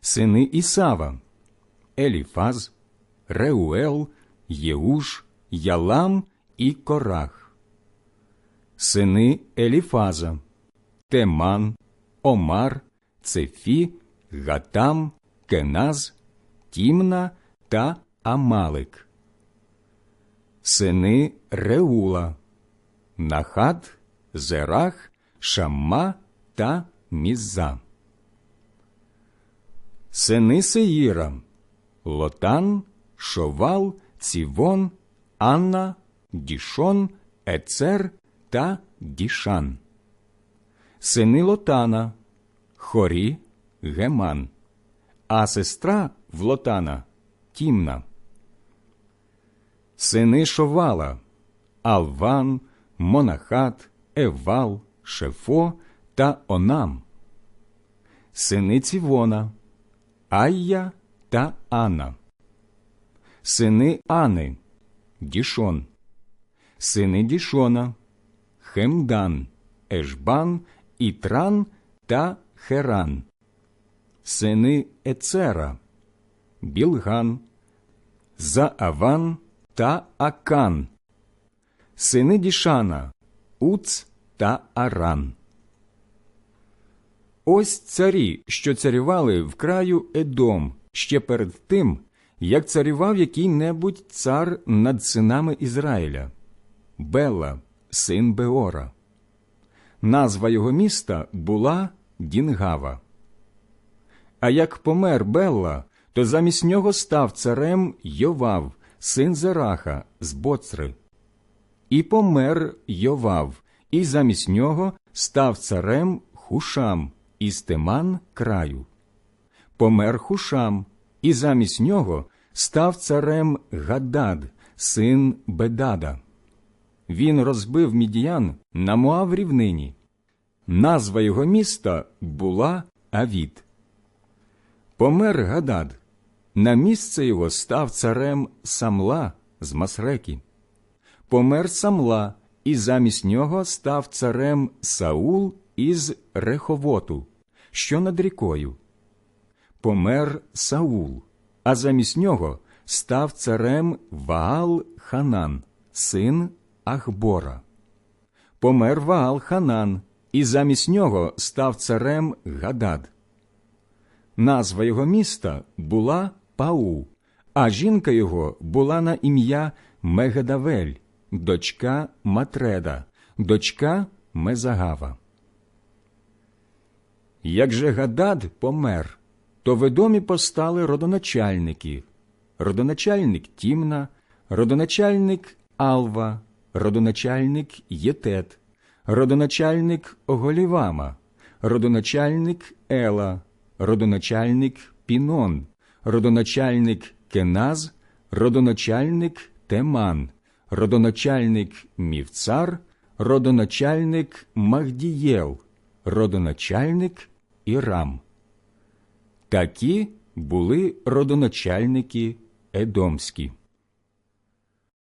сини Ісава, Еліфаз, Реуел, Єуш, Ялам і Корах, сини Еліфаза, Теман, Омар, Цефі, Гатам, Кеназ, Тімна та Амалик, сини Реула, Нахат, Зерах, Шамма та Мізза. Сини Сеїра, Лотан, Шовал, Цівон, Анна, Дішон, Ецер та Дішан. Сини Лотана, Хорі, Геман, а сестра в Лотана Тімна. Сини Шовала, Алван, Монахат, Евал, Шефо та Онам. Сини Цівона, Айя та Анна. Сини Ани, Дішон, сини Дішона, Хемдан, Ешбан, Ітран та Херан, сини Ецера, Білган, Зааван та Акан, сини Дішана, Уц та Аран. Ось царі, що царювали в краю Едом ще перед тим, як царював який-небудь цар над синами Ізраїля, Бела, син Беора. Назва його міста була Дінгава. А як помер Белла, то замість нього став царем Йовав, син Зераха з Боцри. І помер Йовав, і замість нього став царем Хушам із Теман краю. Помер Хушам, і замість нього став царем Гадад, син Бедада. Він розбив мідіян на Моав рівнині. Назва його міста була Авід. Помер Гадад. На місце його став царем Самла з Масреки. Помер Самла, і замість нього став царем Саул із Реховоту, що над рікою. Помер Саул, а замість нього став царем Ваал Ханан, син Ахбора. Помер Ваал Ханан, і замість нього став царем Гадад. Назва його міста була Пау, а жінка його була на ім'я Мегедавель, дочка Матреда, дочка Мезагава. Як же Гадад помер, то в Едомі постали родоначальники, родоначальник Тімна, родоначальник Алва, родоначальник Єтет, родоначальник Оголівама, родоначальник Ела, родоначальник Пінон, родоначальник Кеназ, родоначальник Теман, родоначальник Мівцар, родоначальник Магдієл, родоначальник Ірам. Такі були родоначальники Едомські.